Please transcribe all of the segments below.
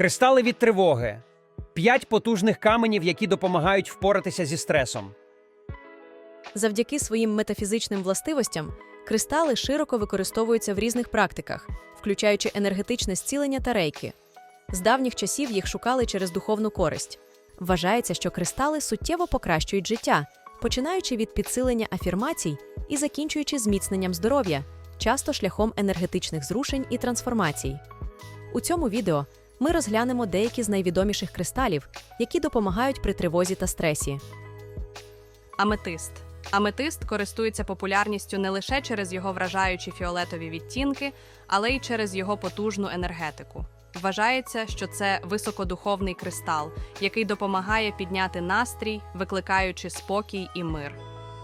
Кристали від тривоги. П'ять потужних каменів, які допомагають впоратися зі стресом. Завдяки своїм метафізичним властивостям кристали широко використовуються в різних практиках, включаючи енергетичне зцілення та рейки. З давніх часів їх шукали через духовну користь. Вважається, що кристали суттєво покращують життя, починаючи від підсилення афірмацій і закінчуючи зміцненням здоров'я, часто шляхом енергетичних зрушень і трансформацій. У цьому відео ми розглянемо деякі з найвідоміших кристалів, які допомагають при тривозі та стресі. Аметист. Аметист користується популярністю не лише через його вражаючі фіолетові відтінки, але й через його потужну енергетику. Вважається, що це високодуховний кристал, який допомагає підняти настрій, викликаючи спокій і мир.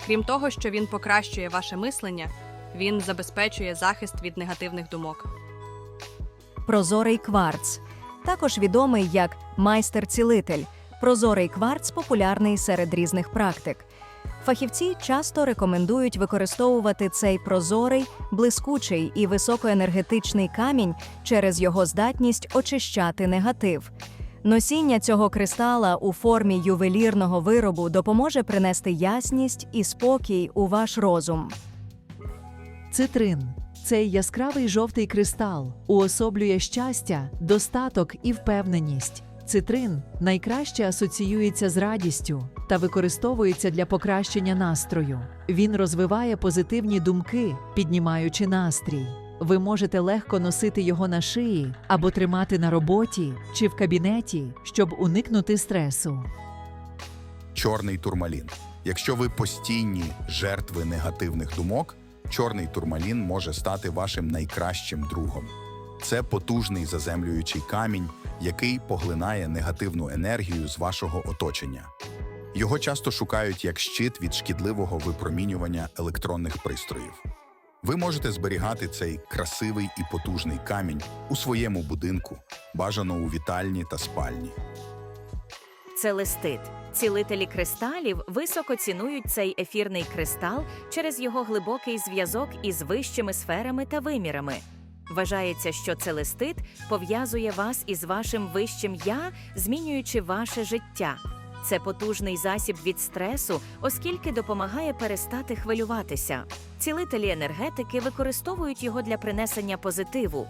Крім того, що він покращує ваше мислення, він забезпечує захист від негативних думок. Прозорий кварц, також відомий як майстер-цілитель. Прозорий кварц популярний серед різних практик. Фахівці часто рекомендують використовувати цей прозорий, блискучий і високоенергетичний камінь через його здатність очищати негатив. Носіння цього кристала у формі ювелірного виробу допоможе принести ясність і спокій у ваш розум. Цитрин цей яскравий жовтий кристал уособлює щастя, достаток і впевненість. Цитрин найкраще асоціюється з радістю та використовується для покращення настрою. Він розвиває позитивні думки, піднімаючи настрій. Ви можете легко носити його на шиї або тримати на роботі чи в кабінеті, щоб уникнути стресу. Чорний турмалін. Якщо ви постійні жертви негативних думок, чорний турмалін може стати вашим найкращим другом. Це потужний заземлюючий камінь, який поглинає негативну енергію з вашого оточення. Його часто шукають як щит від шкідливого випромінювання електронних пристроїв. Ви можете зберігати цей красивий і потужний камінь у своєму будинку, бажано у вітальні та спальні. Целестит. Цілителі кристалів високо цінують цей ефірний кристал через його глибокий зв'язок із вищими сферами та вимірами. Вважається, що целестит пов'язує вас із вашим вищим я, змінюючи ваше життя. Це потужний засіб від стресу, оскільки допомагає перестати хвилюватися. Цілителі енергетики використовують його для принесення позитиву,